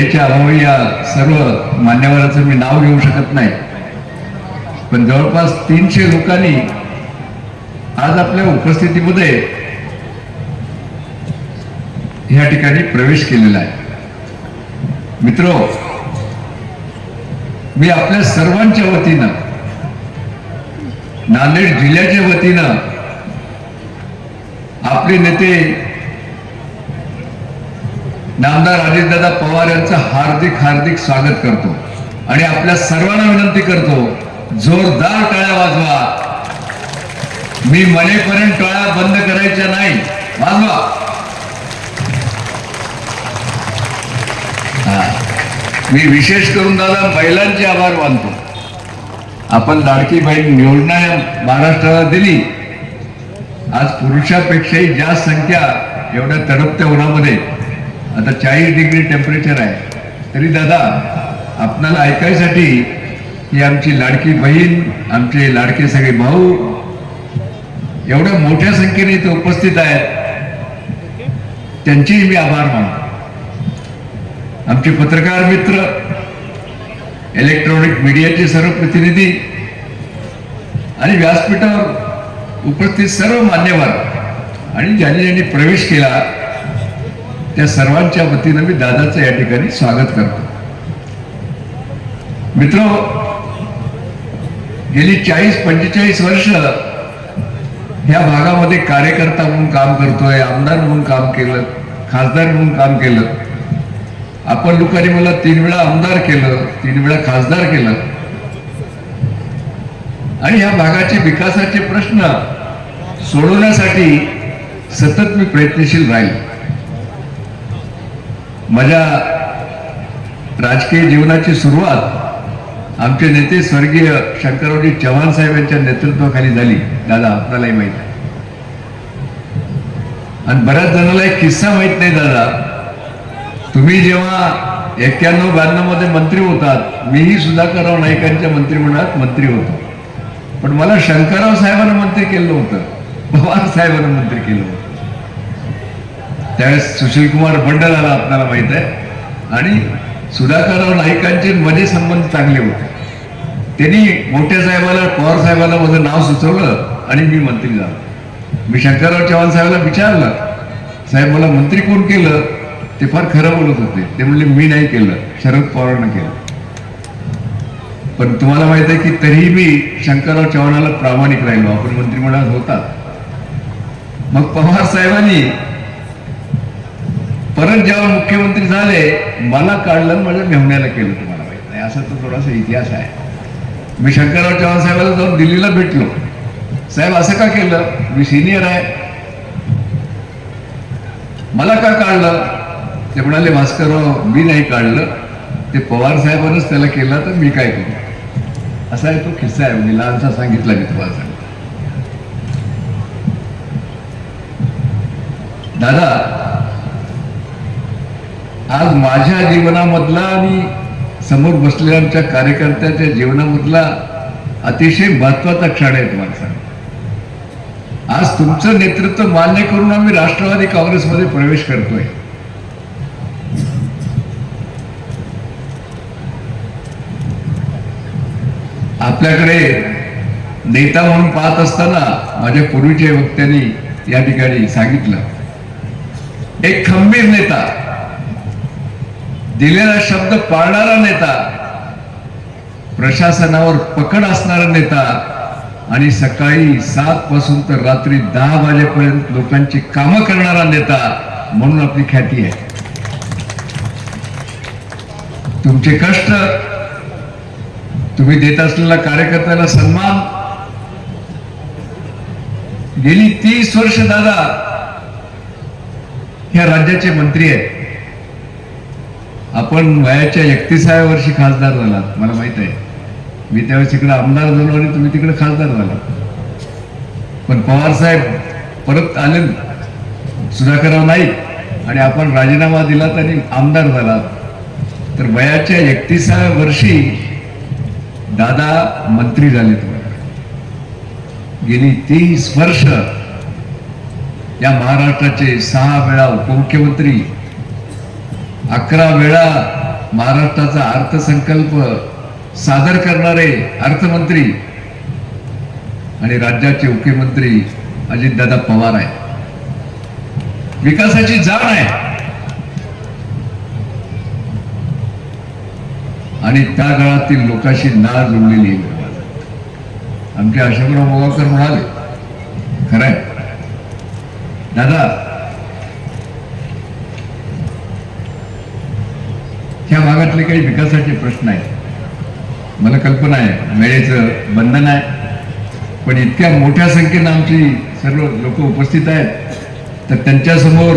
वेळेच्या अभावी या सर्व मान्यवराचं मी नाव घेऊ शकत नाही. पण जवळपास तीनशे लोकांनी आज आपल्या उपस्थितीमध्ये या ठिकाणी प्रवेश केलेला आहे. मित्र मी आपल्या सर्वांच्या वतीनं नांदेड जिल्ह्याच्या वतीनं आपले नेते नामदार अजितदादा पवार यांचं हार्दिक हार्दिक स्वागत करतो. आणि आपल्या सर्वांना विनंती करतो जोरदार टाळ्या वाजवा. मी मनेपर्यंत टाळ्या बंद करायच्या नाही. वाजवा. हा. मी विशेष करून दादा महिलांचे आभार मानतो. आपण लाडकी बहीण योजना या महाराष्ट्राला दिली. आज पुरुषापेक्षाही जास्त संख्या एवढ्या तडपत्या उन्हामध्ये आता चाळीस डिग्री टेम्परेचर आहे. तरी दादा आपणाला ऐकायसाठी ही आमची लाडकी बहीण आमचे लाडके सगळे भाऊ एवढ्या मोठ्या संख्येने इथे उपस्थित आहेत. त्यांचेही मी आभार मानतो. आमचे पत्रकार मित्र इलेक्ट्रॉनिक मीडियाचे सर्व प्रतिनिधी आणि व्यासपीठावर उपस्थित सर्व मान्यवर आणि ज्यांनी ज्यांनी प्रवेश केला त्या सर्वांच्या वतीनं मी दादाचं या ठिकाणी स्वागत करतो. मित्र गेली चाळीस पंचेचाळीस वर्ष ह्या भागामध्ये कार्यकर्ता म्हणून काम करतोय आमदार म्हणून काम केलं खासदार म्हणून काम केलं. आपण लोकांनी मला तीन वेळा आमदार केलं तीन वेळा खासदार केलं. आणि ह्या भागाचे विकासाचे प्रश्न सोडवण्यासाठी सतत मी प्रयत्नशील राहील. माझ्या राजकीय जीवनाची सुरुवात आमचे नेते स्वर्गीय शंकररावजी चव्हाण साहेब यांच्या नेतृत्वाखाली झाली. दादा आपल्यालाही माहीत आहे. आणि बऱ्याच जणांना एक किस्सा माहीत नाही दादा. तुम्ही जेव्हा एक्क्याण्णव ब्याण्णवमध्ये मंत्री होतात मीही सुधाकरराव नाईकांच्या मंत्रिमंडळात मंत्री होतो. पण मला शंकरराव साहेबांना मंत्री केलं होतं. पवार साहेबांना मंत्री केलं होतं. त्यावेळेस सुशील कुमार बंडल आला आपल्याला माहीत आहे. आणि सुधाकरराव नाईकांचे माझे संबंध चांगले होते. त्यांनी मोठ्या साहेबाला पवार साहेबाला माझं नाव सुचवलं आणि मी मंत्री झालो. मी शंकरराव चव्हाण साहेबाला विचारलं. साहेब मला मंत्री कोण केलं? ते फार खरं बोलत होते. ते म्हणले मी नाही केलं. शरद पवारांना केलं. पण तुम्हाला माहीत आहे की तरीही मी शंकरराव चव्हाणाला प्रामाणिक राहिलो. आपण मंत्रिमंडळात होता. मग पवार साहेबांनी परत जेव्हा मुख्यमंत्री झाले मला काढलं आणि माझ्या मेहण्याला केलं तुम्हाला माहीत नाही. असा तो थोडासा इतिहास आहे. मी शंकरराव चव्हाण साहेबाला जाऊन दिल्लीला भेटलो. साहेब असं का केलं? मी सिनियर आहे. मला का काढलं ते म्हणाले भास्करराव मी नाही काढलं. ते पवार साहेबांनीच त्याला केलं तर मी काय करू? असा आहे तो किस्सा आहे. म्हणजे लहानसा सांगितला मी तुम्हाला सांगतो. दादा आज माझ्या जीवनामधला आणि समोर बसलेल्या आमच्या कार्यकर्त्याच्या जीवनामधला अतिशय महत्त्वाचा क्षण आहे तुम्हाला आज तुमचं नेतृत्व मान्य करून आम्ही राष्ट्रवादी काँग्रेसमध्ये प्रवेश करतोय. आपल्याकडे नेता म्हणून पाहत असताना माझ्या पूर्वीच्या वक्त्यांनी या ठिकाणी सांगितलं. एक खंबीर नेता दिलेला शब्द पाळणारा नेता प्रशासनावर पकड असणारा नेता आणि सकाळी सात पासून तर रात्री दहा वाजेपर्यंत लोकांची कामं करणारा नेता म्हणून आपली ख्याती आहे. तुमचे कष्ट तुम्ही देत असलेल्या कार्यकर्त्याला सन्मान. गेली तीस वर्ष दादा ह्या राज्याचे मंत्री आहेत. आपण वयाच्या एकतीसाव्या वर्षी खासदार झालात मला माहीत आहे. मी त्यावेळेस इकडे आमदार झालो आणि तुम्ही तिकडे खासदार झाला. पण पवार साहेब परत आले सुधाकरराव नाईक आणि आपण राजीनामा दिलात आणि आमदार झालात. तर वयाच्या एकतीसाव्या वर्षी दादा मंत्री झाले तुम्हाला. गेली तीस वर्ष या महाराष्ट्राचे सहा वेळा उपमुख्यमंत्री अकरा वेळा महाराष्ट्राचा अर्थसंकल्प सादर करणारे अर्थमंत्री आणि राज्याचे मुख्यमंत्री अजितदादा पवार आहे विकासाची जाण आहे. आणि त्या काळातील लोकांशी नाळ जोडलेली आहे. आमचे अशोकराव मोगावकर म्हणाले खरंय दादा ह्या भागातले काही विकासाचे प्रश्न आहेत. मला कल्पना आहे वेळेचं बंधन आहे. पण इतक्या मोठ्या संख्येनं आमची सर्व लोक उपस्थित आहेत तर त्यांच्यासमोर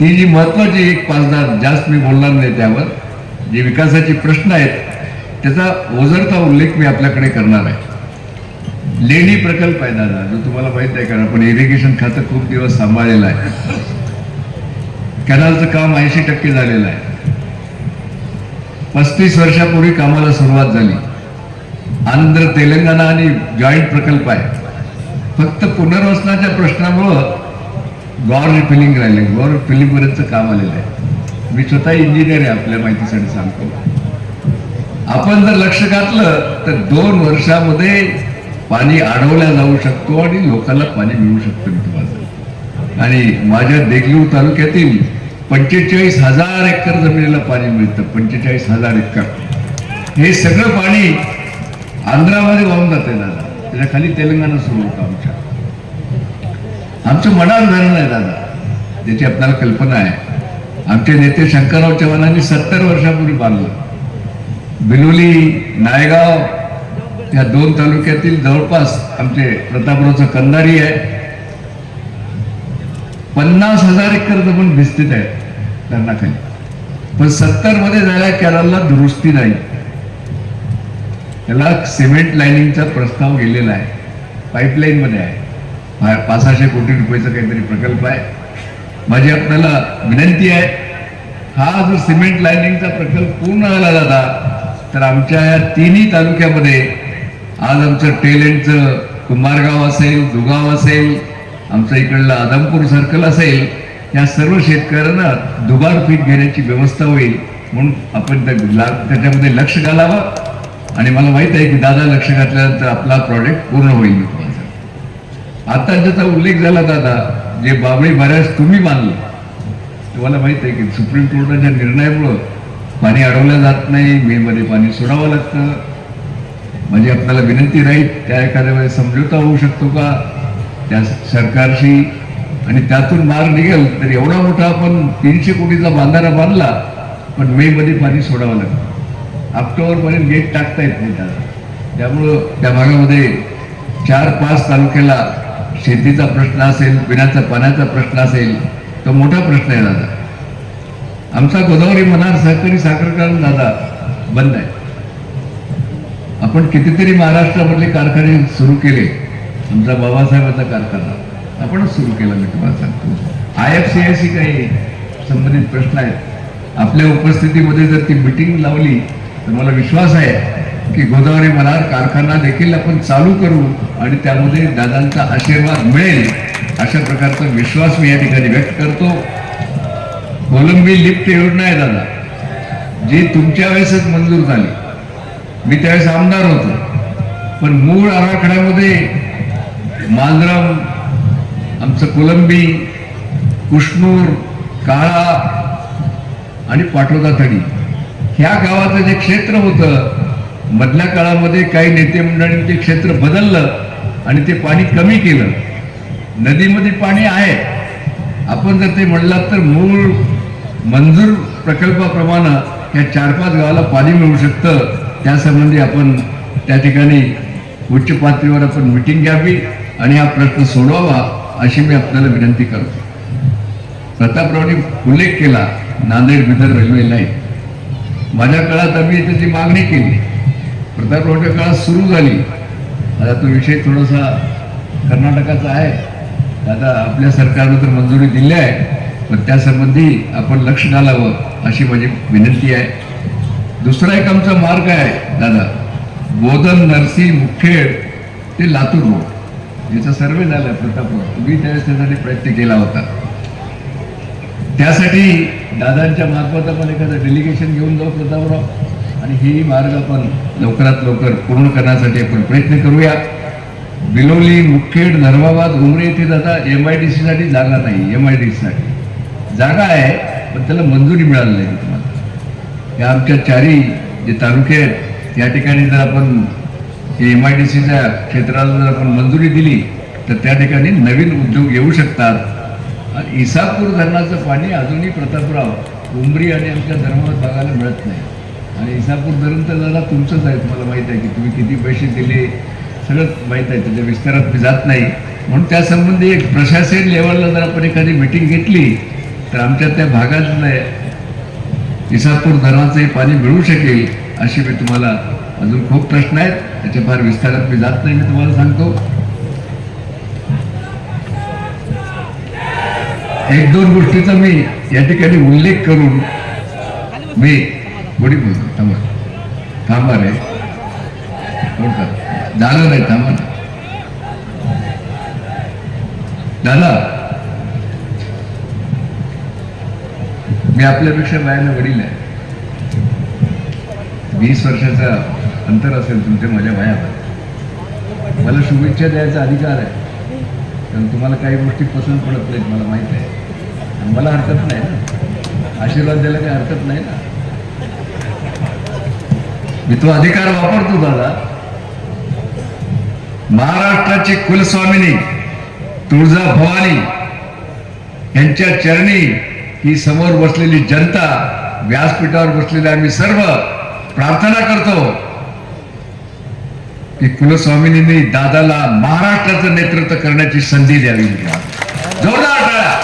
ती जी महत्वाची एक पाचदार जास्त मी बोलणार नाही त्यावर जे विकासाचे प्रश्न आहेत त्याचा ओझरचा उल्लेख मी आपल्याकडे करणार आहे. लेणी प्रकल्प आहे दादा जो तुम्हाला माहीत आहे कारण आपण इरिगेशन खातं खूप दिवस सांभाळलेलं आहे. कॅनलचं काम ऐंशी टक्के झालेलं आहे. पस्तीस वर्षापूर्वी कामाला सुरुवात झाली. आंध्र तेलंगणा आणि जॉईंट प्रकल्प आहे. फक्त पुनर्वसनाच्या प्रश्नामुळं गॉर फिलिंग राहिले गॉर फिलिमपर्यंत काम आलेलं आहे. मी स्वतः इंजिनियर आहे आपल्या माहितीसाठी सांगतो. आपण जर लक्ष घातलं तर दोन वर्षामध्ये पाणी अडवल्या जाऊ शकतो आणि लोकांना पाणी मिळू शकतो मी तुम्हाला आणि माझ्या देगलूर तालुक्यातील पंचेचाळीस हजार एकर जमिनीला पाणी मिळतं. पंचेचाळीस हजार एकर. हे सगळं पाणी आंध्रामध्ये वाहून जाते दादा त्याच्याखाली तेलंगणा सुरू होतं आमच्या. आमचं मनात धरण आहे दादा. त्याची आपल्याला कल्पना आहे. आमचे नेते शंकरराव चव्हाणांनी सत्तर वर्षापूर्वी बांधलं. बिलोली नायगाव या दोन तालुक्यातील जवळपास आमचे प्रतापरावचं कंदारी आहे. पन्नास हजार एकर जमीन भिस्तीत आहे. धरणाखाली पण सत्तरमध्ये झाल्या कॅनलला दुरुस्ती नाही. त्याला सिमेंट लाईनिंगचा प्रस्ताव गेलेला आहे. पाईपलाईन मध्ये आहे पाचशे कोटी रुपयाचा काहीतरी प्रकल्प आहे. माझी आपल्याला विनंती आहे हा जो सिमेंट लाईनिंगचा प्रकल्प पूर्ण झाला जाता तर आमच्या या तिन्ही तालुक्यामध्ये आज आमचं टेलेंटचं कुंभारगाव असेल दुगाव असेल आमचं इकडलं आदमपूर सर्कल असेल या सर्व शेतकऱ्यांना दुबार पीक घेण्याची व्यवस्था होईल म्हणून आपण त्या- त्याच्यामध्ये लक्ष घालावं. आणि मला माहीत आहे की दादा लक्ष घातल्यानंतर आपला प्रॉडक्ट पूर्ण होईल. आता ज्याचा उल्लेख झाला दादा जे बाबळी बऱ्याच तुम्ही बांधलं तुम्हाला माहीत आहे की सुप्रीम कोर्टाच्या निर्णयामुळं पाणी अडवलं जात नाही मे मध्ये पाणी सोडावं लागतं. म्हणजे आपल्याला विनंती राहील त्या एखाद्या वेळेस समझोता होऊ शकतो का? त्या सरकारशी आणि त्यातून मार्ग निघेल तर एवढा मोठा आपण तीनशे कोटीचा बांधारा बांधला पण मे मध्ये पाणी सोडावं लागतं ऑक्टोबर पर्यंत गेट टाकता येत नाही त्याला. त्यामुळं त्या भागामध्ये चार पाच तालुक्याला शेतीचा प्रश्न असेल पिण्याचा पाण्याचा प्रश्न असेल तो मोठा प्रश्न आहे दादा. आमचा गोदावरी मनार सहकारी साखर कारण दादा बंद आहे. आपण कितीतरी महाराष्ट्रामधले कारखाने सुरू केले. आमचा बाबासाहेबांचा कारखाना. आपणच सुरू केला मी तुम्हाला सांगतो. I F C I C काही संबंधित प्रश्न आहेत. आपल्या उपस्थितीमध्ये जर ती मिटिंग लावली तर मला विश्वास आहे की गोदावरी मल्हार कारखाना देखील आपण चालू करू आणि त्यामध्ये दादांचा आशीर्वाद मिळेल. अशा प्रकारचा विश्वास मी या ठिकाणी व्यक्त करतो. कोलंबी लिफ्ट योजना आहे दादा. जी तुमच्या वेळेसच मंजूर झाली. मी त्यावेळेस आमदार होतो. पण मूळ आराखड्यामध्ये मांजरम आमचं कोलंबी कुष्णूर काळा आणि पाठोदा थडी. ह्या गावाचं जे क्षेत्र होतं मधल्या काळामध्ये काही नेते मंडळींनी ते क्षेत्र बदललं आणि ते पाणी कमी केलं. नदीमध्ये पाणी आहे. आपण जर ते म्हणलात तर मूळ मंजूर प्रकल्पाप्रमाणे या चार पाच गावाला पाणी मिळू शकतं. त्यासंबंधी आपण त्या ठिकाणी उच्च पातळीवर आपण मिटिंग घ्यावी आणि हा प्रश्न सोडवावा. अशी मी आपल्याला विनंती करतो. प्रतापरावनी उल्लेख केला नांदेड बिदर रेल्वे लाईन माझ्या काळात आम्ही त्याची मागणी केली प्रतापरावच्या काळात सुरू झाली. आता तो विषय थोडासा कर्नाटकाचा आहे. आता आपल्या सरकारनं तर मंजुरी दिली आहे पण त्यासंबंधी आपण लक्ष घालावं अशी माझी विनंती आहे. दुसरा एक आमचा मार्ग आहे दादा. बोधन नरसी मुखेड ते लातूर रोड. याचा सर्वे झाला प्रतापराव तुम्ही त्यावेळेस त्यासाठी प्रयत्न केला होता. त्यासाठी दादांच्या मार्फत आपण एखादं डेलिगेशन घेऊन जाऊ प्रतापराव. आणि हेही मार्ग आपण लवकरात लवकर पूर्ण करण्यासाठी आपण प्रयत्न करूया. बिलोली मुखेड धर्माबाद उमरे येथे आता एम आय डी साठी जागा नाही एम आय डी साठी. जागा आहे पण त्याला मंजुरी मिळाली नाही तुम्हाला. या आमच्या चारी जे तालुके आहेत या ठिकाणी जर आपण एम आय डी सीच्या क्षेत्राला जर आपण मंजुरी दिली तर त्या ठिकाणी नवीन उद्योग येऊ शकतात. आणि इसापूर धरणाचं पाणी अजूनही प्रतापराव उमरी आणि आमच्या धर्मात भागाला मिळत नाही. आणि इसापूर धरण तर जरा तुमचंच आहे तुम्हाला माहीत आहे की तुम्ही किती पैसे दिले सगळंच माहीत आहे त्याच्या विस्तारात मी जात नाही. म्हणून त्यासंबंधी एक प्रशासन लेवलला जर आपण एखादी मिटिंग घेतली तर आमच्या त्या भागात इसापूर धरणाचंही पाणी मिळू शकेल अशी मी तुम्हाला अजून खूप प्रश्न आहेत. त्याच्या फार विस्तारात मी जात नाही मी तुम्हाला सांगतो. एक दोन गोष्टीचा मी या ठिकाणी उल्लेख करून मी थोडी बोलतो. थांबा. थांबा रे. झालं नाही थांबा ना. दादा. मी आपल्यापेक्षा बायाला वडील आहे. वीस वर्षाचा अंतर असेल तुमच्या माझ्या वयात. मला शुभेच्छा द्यायचा अधिकार आहे. कारण तुम्हाला काही गोष्टी पसंत पडत नाहीत मला माहीत आहे. आणि मला हरकत नाही ना. आशीर्वाद द्यायला काही हरकत नाही ना. मी तो अधिकार वापरतो दादा. महाराष्ट्राची कुलस्वामिनी तुळजा भवानी यांच्या चरणी ही समोर बसलेली जनता व्यासपीठावर बसलेले आम्ही सर्व प्रार्थना करतो. की कुलस्वामिनींनी दादाला महाराष्ट्राचं नेतृत्व करण्याची संधी द्यावी जोरदार टाळा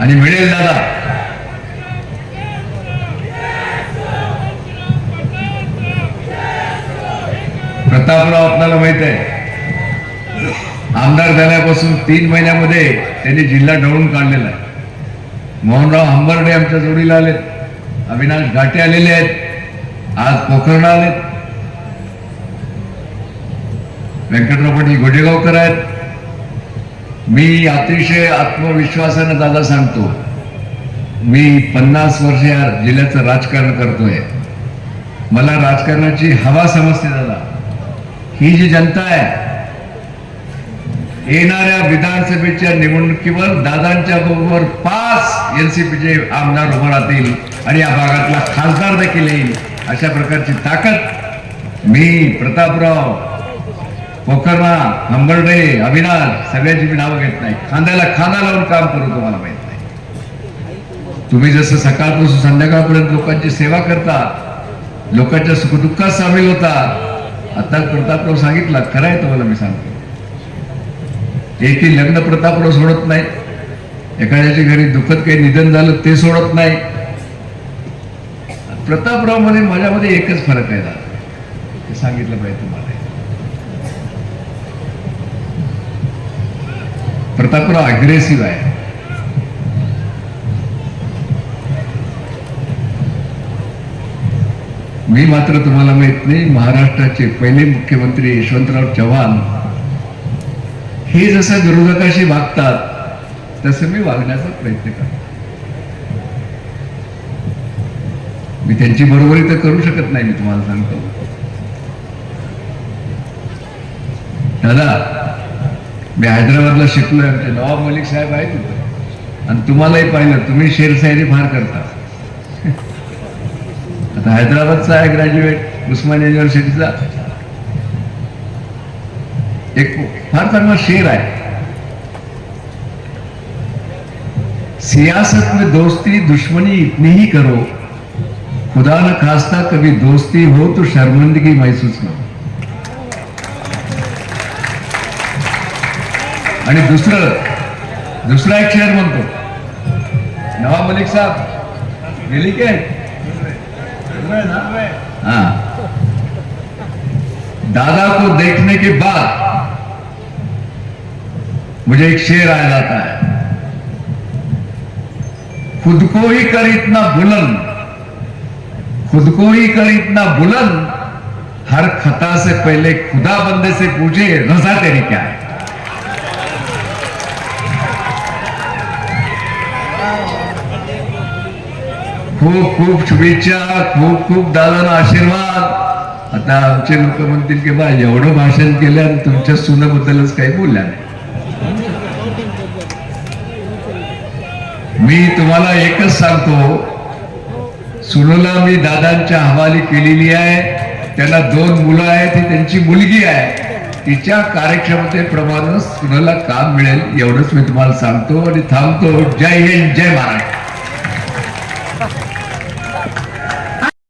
आणि मिळेल दादा. प्रतापराव आपल्याला माहीत आहे. आमदार झाल्यापासून तीन महिन्यामध्ये त्यांनी जिल्हा ढवळून काढलेला आहे. मोहनराव हंबर्डे आमच्या जोडीला आलेत. अविनाश घाटे आलेले आहेत. आज पोखरणा आलेत. व्यंकटराव गोडेगावकर आहेत. मी अतिशय आत्मविश्वासानं दादा सांगतो मी पन्नास वर्ष या जिल्ह्याचं राजकारण करतोय. मला राजकारणाची हवा समजते दादा. ही जी जनता आहे येणाऱ्या विधानसभेच्या निवडणुकीवर दादांच्या बरोबर पाच एनसीपीचे आमदार उभं राहतील आणि या भागातला खासदार देखील येईल अशा प्रकारची ताकद मी प्रतापराव पोखरणा हंबर्डे अविनाश सगळ्यांची मी नावं घेत नाही. खांद्याला खांदा लावून काम करू तुम्हाला माहीत नाही. तुम्ही जसं सकाळपासून संध्याकाळपर्यंत लोकांची सेवा करता लोकांच्या सुखदुःखात सामील होता आता प्रतापराव सांगितला खरं आहे तुम्हाला मी सांगतो. एकही लग्न प्रतापराव सोडत नाही. एखाद्याच्या घरी दुःखद काही निधन झालं ते सोडत नाही. प्रतापरावमध्ये माझ्यामध्ये एकच फरक आहे दादा ते सांगितलं पाहिजे तुम्हाला. प्रतापराव अग्रेसिव्ह आहे. मी मात्र तुम्हाला माहीत नाही महाराष्ट्राचे पहिले मुख्यमंत्री यशवंतराव चव्हाण हे जसं विरोधकाशी वागतात तसं मी वागण्याचा प्रयत्न करतो. मी त्यांची बरोबरी तर करू शकत नाही मी तुम्हाला सांगतो. दादा मी हैदराबादला शिकलोय आमचे नवाब मलिक साहेब आहेत तिथं आणि तुम्हालाही पाहिलं तुम्ही शेरशायरी फार करता. आता हैदराबादचा आहे ग्रॅज्युएट उस्मान युनिव्हर्सिटीचा एक फार चांगला शेर आहे सियासत में दोस्ती, दुश्मनी इतनी ही करो। खुदा न खास्ता कभी दोस्ती हो तो शर्मिंदगी महसूस करो। हो आणि दुसरं, दुसरा एक शेअर म्हणतो। नवाब मलिक साहब, गेली काय हाँ. दादा को देखने के बाद मुझे एक शेर आया जाता है। खुद को ही कर इतना बुलंद। खुद को ही कर इतना बुलंद। हर खता से पहले खुदा बंदे से पूछे रजा तेरी क्या है? खूप खूप शुभेच्छा खूप खूप दादा आशीर्वाद। आता आमचे लोक म्हणतील की बा एवढं भाषण केलं आणि तुमच्या सुनाबद्दलच काही बोलल्या नाही. मी तुम्हाला एकच सांगतो. सुनूला मी दादांच्या हवाली केलेली आहे. त्यांना दोन मुलं आहेत ती त्यांची मुलगी आहे. तिच्या कार्यक्षमतेप्रमाणे सुनूला काम मिळेल एवढंच मी तुम्हाला सांगतो आणि थांबतो. जय हिंद जय महाराष्ट्र.